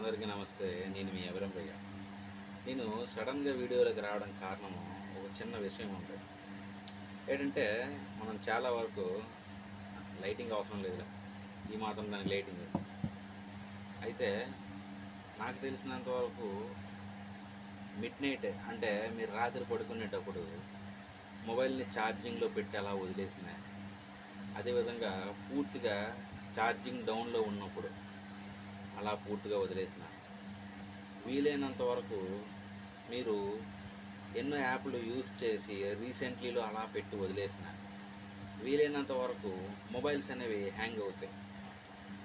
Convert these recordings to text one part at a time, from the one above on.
అందరికీ నమస్తే. నేను మీ అభిరంభయ్య నేను సడన్గా వీడియోలోకి రావడం కారణము ఒక చిన్న విషయం ఉంటుంది ఏంటంటే మనం చాలా వరకు లైటింగ్ అవసరం లేదు ఈ మాత్రం దానికి లైటింగ్ అయితే నాకు తెలిసినంత వరకు మిడ్ నైట్ అంటే మీరు రాత్రి పడుకునేటప్పుడు మొబైల్ని ఛార్జింగ్లో పెట్టి అలా వదిలేసిన అదేవిధంగా పూర్తిగా ఛార్జింగ్ డౌన్లో ఉన్నప్పుడు అలా పూర్తిగా వదిలేసిన. వీలైనంత వరకు మీరు ఎన్నో యాప్లు యూజ్ చేసి రీసెంట్లీలో అలా పెట్టి వదిలేసిన. వీలైనంత వరకు మొబైల్స్ అనేవి హ్యాంగ్ అవుతాయి.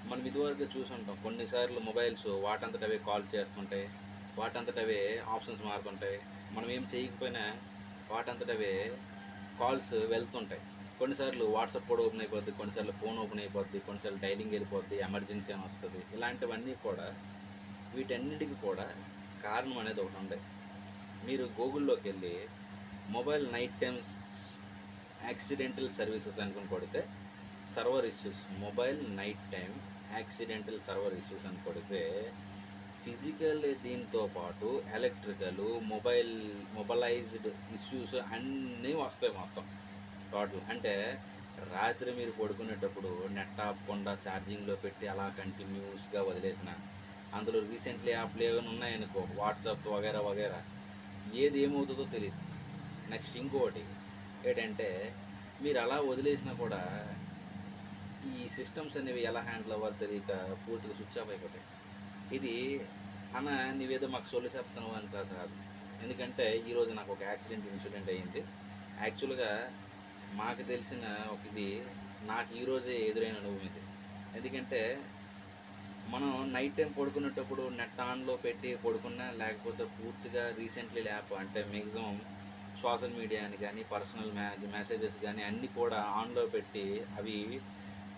మనం ఇదివరకు చూసుంటాం కొన్నిసార్లు మొబైల్స్ వాటంతటవే కాల్ చేస్తుంటాయి వాటంతటవే ఆప్షన్స్ మారుతుంటాయి. మనం ఏం చేయకపోయినా వాటంతటవే కాల్స్ వెళ్తుంటాయి. కొన్నిసార్లు వాట్సాప్ కూడా ఓపెన్ అయిపోద్ది కొన్నిసార్లు ఫోన్ ఓపెన్ అయిపోద్ది కొన్నిసార్లు డైలింగ్ వెళ్ళిపోద్ది ఎమర్జెన్సీ అని వస్తుంది. ఇలాంటివన్నీ కూడా వీటన్నిటికీ కూడా కారణం అనేది ఒకటి ఉండే. మీరు గూగుల్లోకి వెళ్ళి mobile night times accidental services అనుకుని కొడితే server issues mobile night time accidental server issues అని కొడితే ఫిజికల్ దీంతో పాటు ఎలక్ట్రికల్ మొబైల్ మొబైలైజ్డ్ ఇష్యూస్ అన్నీ వస్తాయి మొత్తం. టోటల్ అంటే రాత్రి మీరు పడుకునేటప్పుడు నెట్ ఆపకుండా ఛార్జింగ్లో పెట్టి అలా కంటిన్యూస్గా వదిలేసిన. అందులో రీసెంట్లీ యాప్లు ఏమైనా ఉన్నాయనుకో వాట్సాప్ వగేరా వగేరా. ఏది ఏమవుతుందో తెలియదు నెక్స్ట్ ఇంకోటి ఏంటంటే మీరు అలా వదిలేసినా కూడా ఈ సిస్టమ్స్ అనేవి ఎలా హ్యాండిల్ అవ్వాలి తెలియక పూర్తిగా స్విచ్ ఆఫ్ అయిపోతాయి. ఇది అన్న నీవేదో మాకు సొల్లు చెప్తున్నావు అని కాదు. ఎందుకంటే ఈరోజు నాకు ఒక యాక్సిడెంట్ ఇన్సిడెంట్ అయ్యింది. యాక్చువల్గా మాకు తెలిసిన ఒక ఇది నాకు ఈరోజే ఎదురైన అనుభవం ఇది. ఎందుకంటే మనం నైట్ టైం పడుకునేటప్పుడు నెట్ ఆన్లో పెట్టి పడుకున్నా లేకపోతే పూర్తిగా రీసెంట్లీ ల్యాప్ అంటే మ్యాక్సిమం సోషల్ మీడియాని కానీ పర్సనల్ మెసేజెస్ కానీ అన్నీ కూడా ఆన్లో పెట్టి అవి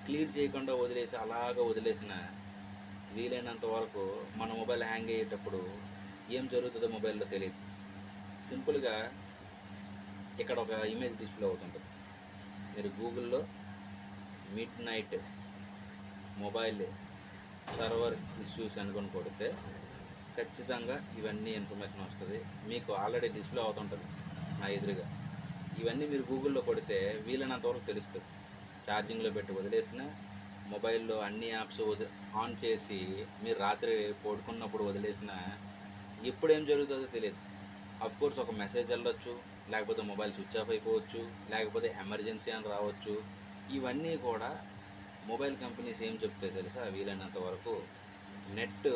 క్లియర్ చేయకుండా వదిలేసి అలాగ వదిలేసిన వీలైనంత వరకు మన మొబైల్ హ్యాంగ్ అయ్యేటప్పుడు ఏం జరుగుతుందో మొబైల్లో తెలియదు. సింపుల్గా ఇక్కడ ఒక ఇమేజ్ డిస్ప్లే అవుతుంటుంది. మీరు గూగుల్లో midnight mobile server issues అనుకుని కొడితే ఖచ్చితంగా ఇవన్నీ ఇన్ఫర్మేషన్ వస్తుంది. మీకు ఆల్రెడీ డిస్ప్లే అవుతుంటుంది నా ఎదురుగా. ఇవన్నీ మీరు గూగుల్లో కొడితే వీలైనంత వరకు తెలుస్తుంది. ఛార్జింగ్లో పెట్టి వదిలేసిన మొబైల్లో అన్ని యాప్స్ వది ఆన్ చేసి మీరు రాత్రి పడుకున్నప్పుడు వదిలేసిన ఎప్పుడు ఏం జరుగుతుందో తెలియదు. కోర్స్ ఒక మెసేజ్ వెళ్ళొచ్చు లేకపోతే మొబైల్ స్విచ్ ఆఫ్ అయిపోవచ్చు లేకపోతే ఎమర్జెన్సీ అని రావచ్చు. ఇవన్నీ కూడా మొబైల్ కంపెనీస్ ఏం చెప్తాయి తెలుసా? వీలైనంత వరకు నెట్